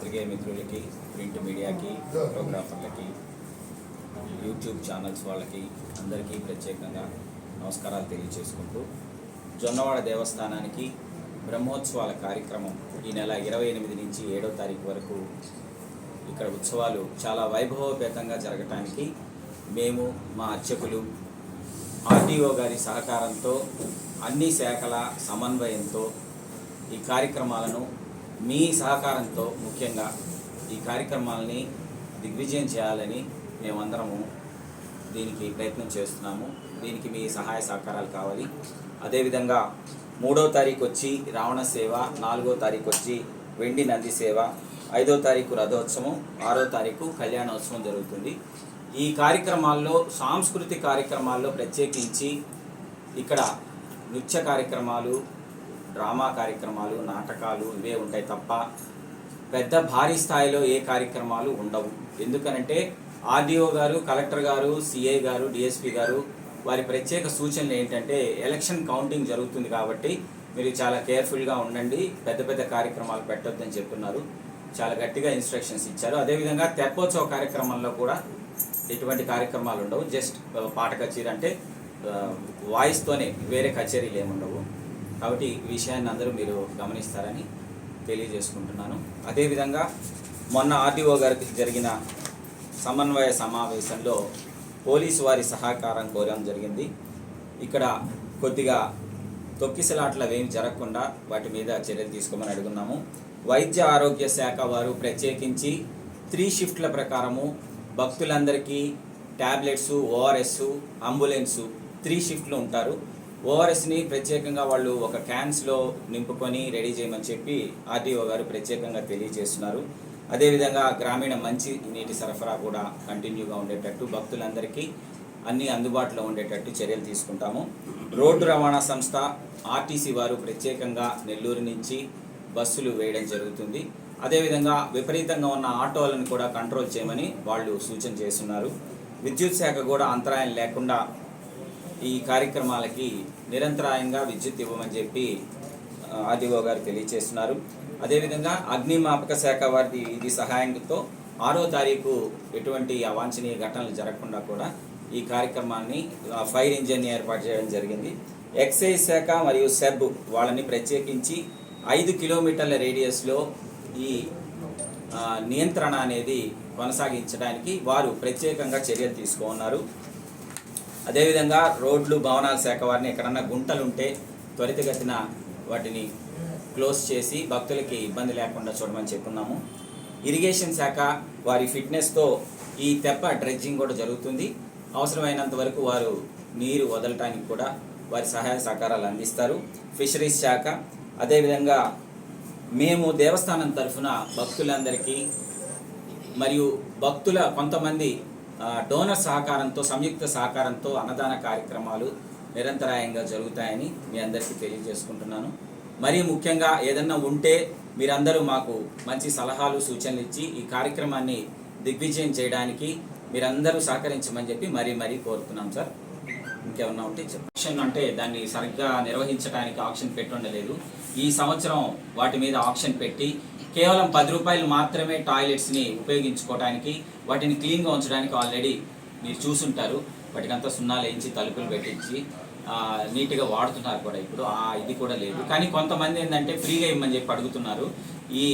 పాత్రికేయ మిత్రులకి ప్రింట్ మీడియాకి ఫోటోగ్రాఫర్లకి యూట్యూబ్ ఛానల్స్ వాళ్ళకి అందరికీ ప్రత్యేకంగా నమస్కారాలు తెలియజేసుకుంటూ జొన్నవాడ దేవస్థానానికి బ్రహ్మోత్సవాల కార్యక్రమం ఈ నెల ఇరవై ఎనిమిది నుంచి ఏడో తారీఖు వరకు ఇక్కడ ఉత్సవాలు చాలా వైభవోపేతంగా జరగటానికి మేము మా అర్చకులు ఆర్డీఓ గారి సహకారంతో అన్ని శాఖల సమన్వయంతో ఈ కార్యక్రమాలను మీ సహకారంతో ముఖ్యంగా ఈ కార్యక్రమాలని దిగ్విజయం చేయాలని మేమందరము దీనికి ప్రయత్నం చేస్తున్నాము. దీనికి మీ సహాయ సహకారాలు కావాలి. అదేవిధంగా మూడో తారీఖు వచ్చి రావణ సేవ నాలుగో తారీఖు వచ్చి వెండి నంది సేవ ఐదో తారీఖు రథోత్సవం ఆరో తారీఖు కళ్యాణోత్సవం జరుగుతుంది. ఈ కార్యక్రమాల్లో సాంస్కృతిక కార్యక్రమాల్లో ప్రత్యేకించి ఇక్కడ నృత్య కార్యక్రమాలు డ్రామా కార్యక్రమాలు నాటకాలు ఇవే ఉంటాయి తప్ప పెద్ద భారీ స్థాయిలో ఏ కార్యక్రమాలు ఉండవు. ఎందుకనంటే ఆర్డీఓ గారు కలెక్టర్ గారు సిఐ గారు డిఎస్పి గారు వారి ప్రత్యేక సూచనలు ఏంటంటే ఎలక్షన్ కౌంటింగ్ జరుగుతుంది కాబట్టి మీరు చాలా కేర్ఫుల్గా ఉండండి పెద్ద పెద్ద కార్యక్రమాలు పెట్టొద్దని చెప్తున్నారు. చాలా గట్టిగా ఇన్స్ట్రక్షన్స్ ఇచ్చారు. అదేవిధంగా తెప్పోత్సవ కార్యక్రమంలో కూడా ఎటువంటి కార్యక్రమాలు ఉండవు. జస్ట్ పాట కచేరీ అంటే వాయిస్తోనే వేరే కచేరీలు ఏముండవు. కాబట్టి ఈ విషయాన్ని అందరూ మీరు గమనిస్తారని తెలియజేసుకుంటున్నాను. అదేవిధంగా మొన్న ఆర్డీఓ గారికి జరిగిన సమన్వయ సమావేశంలో పోలీసు వారి సహకారం కోరడం జరిగింది. ఇక్కడ కొద్దిగా తొక్కిసలాట్లు అవేమి జరగకుండా వాటి మీద చర్యలు తీసుకోమని అడుగున్నాము. వైద్య ఆరోగ్య శాఖ వారు ప్రత్యేకించి త్రీ షిఫ్ట్ల ప్రకారము భక్తులందరికీ ట్యాబ్లెట్స్ ఓఆర్ఎస్ అంబులెన్సు త్రీ షిఫ్ట్లు ఉంటారు. ఓఆర్ఎస్ని ప్రత్యేకంగా వాళ్ళు ఒక క్యాన్స్లో నింపుకొని రెడీ చేయమని చెప్పి ఆర్టీఓ గారు ప్రత్యేకంగా తెలియజేస్తున్నారు. అదేవిధంగా గ్రామీణ మంచి నీటి సరఫరా కూడా కంటిన్యూగా ఉండేటట్టు భక్తులందరికీ అన్ని అందుబాటులో ఉండేటట్టు చర్యలు తీసుకుంటాము. రోడ్డు రవాణా సంస్థ ఆర్టీసీ వారు ప్రత్యేకంగా నెల్లూరు నుంచి బస్సులు వేయడం జరుగుతుంది. అదేవిధంగా విపరీతంగా ఉన్న ఆటోలను కూడా కంట్రోల్ చేయమని వాళ్ళు సూచన చేస్తున్నారు. విద్యుత్ శాఖ కూడా అంతరాయం లేకుండా ఈ కార్యక్రమాలకి నిరంతరాయంగా విద్యుత్ ఇవ్వమని చెప్పి ఆర్డీఓ గారు తెలియజేస్తున్నారు. అదేవిధంగా అగ్నిమాపక శాఖ వారి ఇది సహాయంతో ఆరో తారీఖు ఎటువంటి అవాంఛనీయ ఘటనలు జరగకుండా కూడా ఈ కార్యక్రమాన్ని ఫైర్ ఇంజిన్ ఏర్పాటు చేయడం జరిగింది. ఎక్సైజ్ శాఖ మరియు సెబ్ వాళ్ళని ప్రత్యేకించి ఐదు కిలోమీటర్ల రేడియస్లో ఈ నియంత్రణ అనేది కొనసాగించడానికి వారు ప్రత్యేకంగా చర్యలు తీసుకున్నారు అదేవిధంగా రోడ్లు భవనాల శాఖ వారిని ఎక్కడన్నా గుంటలు ఉంటే త్వరితగతిన వాటిని క్లోజ్ చేసి భక్తులకి ఇబ్బంది లేకుండా చూడమని చెప్పున్నాము. ఇరిగేషన్ శాఖ వారి ఫిట్నెస్తో ఈ తెప్ప డ్రెడ్జింగ్ కూడా జరుగుతుంది. అవసరమైనంత వరకు వారు నీరు వదలటానికి కూడా వారి సహాయ సహకారాలు అందిస్తారు. ఫిషరీస్ శాఖ అదేవిధంగా మేము దేవస్థానం తరఫున భక్తులందరికీ మరియు భక్తుల కొంతమంది డోనర్ సహకారంతో సంయుక్త సహకారంతో అన్నదాన కార్యక్రమాలు నిరంతరాయంగా జరుగుతాయని మీ అందరికీ తెలియజేసుకుంటున్నాను. మరీ ముఖ్యంగా ఏదన్నా ఉంటే మీరందరూ మాకు మంచి సలహాలు సూచనలు ఇచ్చి ఈ కార్యక్రమాన్ని దిగ్విజయం చేయడానికి మీరందరూ సహకరించమని చెప్పి మరీ మరీ కోరుతున్నాం సార్. ఇంకేమన్నా ఉంటే చెప్పండి. ఆక్షన్ అంటే దాన్ని సరిగ్గా నిర్వహించడానికి ఆప్షన్ పెట్టి ఉండలేదు ఈ సంవత్సరం వాటి మీద ఆప్షన్ పెట్టి కేవలం పది రూపాయలు మాత్రమే టాయిలెట్స్ని ఉపయోగించుకోవడానికి వాటిని క్లీన్గా ఉంచడానికి ఆల్రెడీ మీరు చూసుంటారు. వాటికంతా సున్నాలు వేయించి తలుపులు పెట్టించి నీట్గా వాడుతున్నారు కూడా ఇప్పుడు. ఆ ఇది కూడా లేదు. కానీ కొంతమంది ఏంటంటే ఫ్రీగా ఇమ్మని చెప్పి అడుగుతున్నారు. ఈ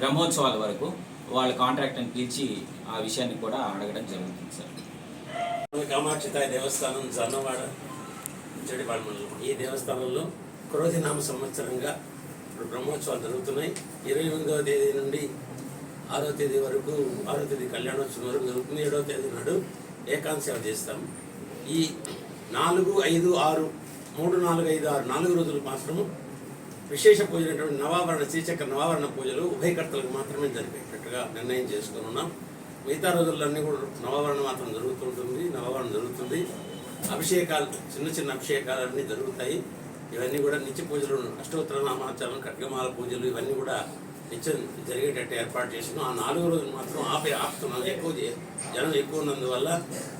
బ్రహ్మోత్సవాల వరకు వాళ్ళ కాంట్రాక్ట్ని పిలిచి ఆ విషయాన్ని కూడా అడగడం జరుగుతుంది సార్. కామాక్షి తాయి దేవస్థానం జన్నవాడ చెడిపాడు ఈ దేవస్థానంలో క్రోధినామ సంవత్సరంగా బ్రహ్మోత్సవాలు జరుగుతున్నాయి. ఇరవై ఎనిమిదవ తేదీ నుండి ఆరో తేదీ వరకు ఆరో తేదీ కళ్యాణోత్సవం వరకు జరుగుతుంది. ఏడవ తేదీ నాడు ఏకాంత సేవ చేస్తాం. ఈ నాలుగు ఐదు ఆరు మూడు నాలుగు ఐదు ఆరు నాలుగు రోజులు మాత్రము విశేష పూజలైనటువంటి నవావరణ శ్రీచక్ర నవావరణ పూజలు ఉభయకర్తలకు మాత్రమే జరిపేటట్టుగా నిర్ణయం చేసుకుని ఉన్నాం. మిగతా రోజులన్నీ కూడా నవావరణ మాత్రం జరుగుతుంటుంది నవావరణ జరుగుతుంది. అభిషేకాలు చిన్న చిన్న అభిషేకాలన్నీ జరుగుతాయి. ఇవన్నీ కూడా నిత్య పూజలు అష్టోత్తర నామాచారం ఖడ్గమాల పూజలు ఇవన్నీ కూడా నిత్యం జరిగేటట్టు ఏర్పాటు చేసిన ఆ నాలుగు రోజులు మాత్రం ఆపే ఆపుతున్నాం ఎక్కువ జనం ఎక్కువ ఉన్నందువల్ల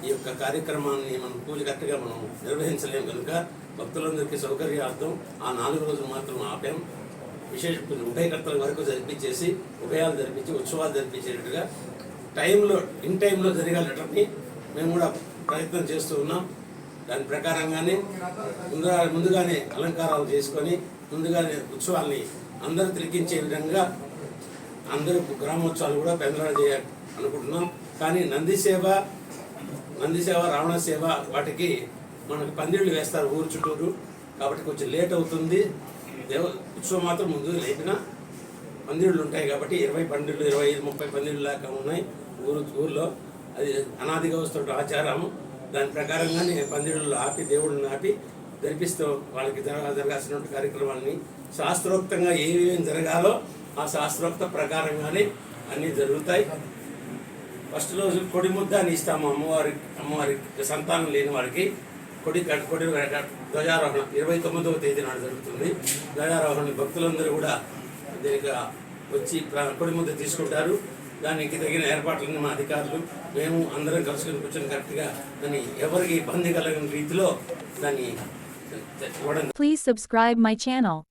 ఈ యొక్క కార్యక్రమాన్ని మనం పూజ కరెక్ట్గా మనం నిర్వహించలేము కనుక భక్తులందరికీ సౌకర్యార్థం ఆ నాలుగు రోజులు మాత్రం ఆపాం. విశేష ఉభయకర్తల వరకు జరిపించేసి ఉభయాలు జరిపించి ఉత్సవాలు జరిపించేటట్టుగా టైంలో ఇన్ టైంలో జరగాలని మేము కూడా ప్రయత్నం చేస్తూ ఉన్నాం. దాని ప్రకారంగానే ముందుగా ముందుగానే అలంకారాలు చేసుకొని ముందుగానే ఉత్సవాల్ని అందరూ తిరిగించే విధంగా అందరూ గ్రామోత్సవాలు కూడా పెందరాలు చేయాలి అనుకుంటున్నాం. కానీ నంది సేవ నంది సేవ రావణ సేవ వాటికి మనకు పందిళ్ళు వేస్తారు ఊరు చుట్టూరు. కాబట్టి కొంచెం లేట్ అవుతుంది. దేవ ఉత్సవం మాత్రం ముందు లేపిన పందిళ్ళు ఉంటాయి కాబట్టి ఇరవై పందిళ్ళు ఇరవై ఐదు ముప్పై పందిళ్ళు దాకా ఉన్నాయి ఊరు ఊర్లో. అది అనాదిగా వస్తున్న ఆచారము. దాని ప్రకారంగానే పందిళ్ళు ఆపి దేవుడిని ఆపి జరిపిస్తూ వాళ్ళకి జరగా జరగాల్సిన కార్యక్రమాలని శాస్త్రోక్తంగా ఏమేమి జరగాలో ఆ శాస్త్రోక్త ప్రకారంగానే అన్నీ జరుగుతాయి. ఫస్ట్ రోజు కొడి ముద్ద అని ఇస్తాము అమ్మవారి అమ్మవారి సంతానం లేని వారికి. కొడి కొడి ధ్వజారోహణ. ఇరవై తొమ్మిదవ తేదీ నాడు జరుగుతుంది. ధ్వజారోహణ భక్తులందరూ కూడా దీనికి వచ్చి కొడి ముద్ద తీసుకుంటారు. దానికి తగిన ఏర్పాట్లన్నీ మా అధికారులు మేము అందరం కలుసుకొని కూర్చొని కరెక్ట్గా దాన్ని ఎవరికి ఇబ్బంది కలిగిన రీతిలో దాన్ని ఇవ్వడం ప్లీజ్ సబ్స్క్రైబ్ మై ఛానల్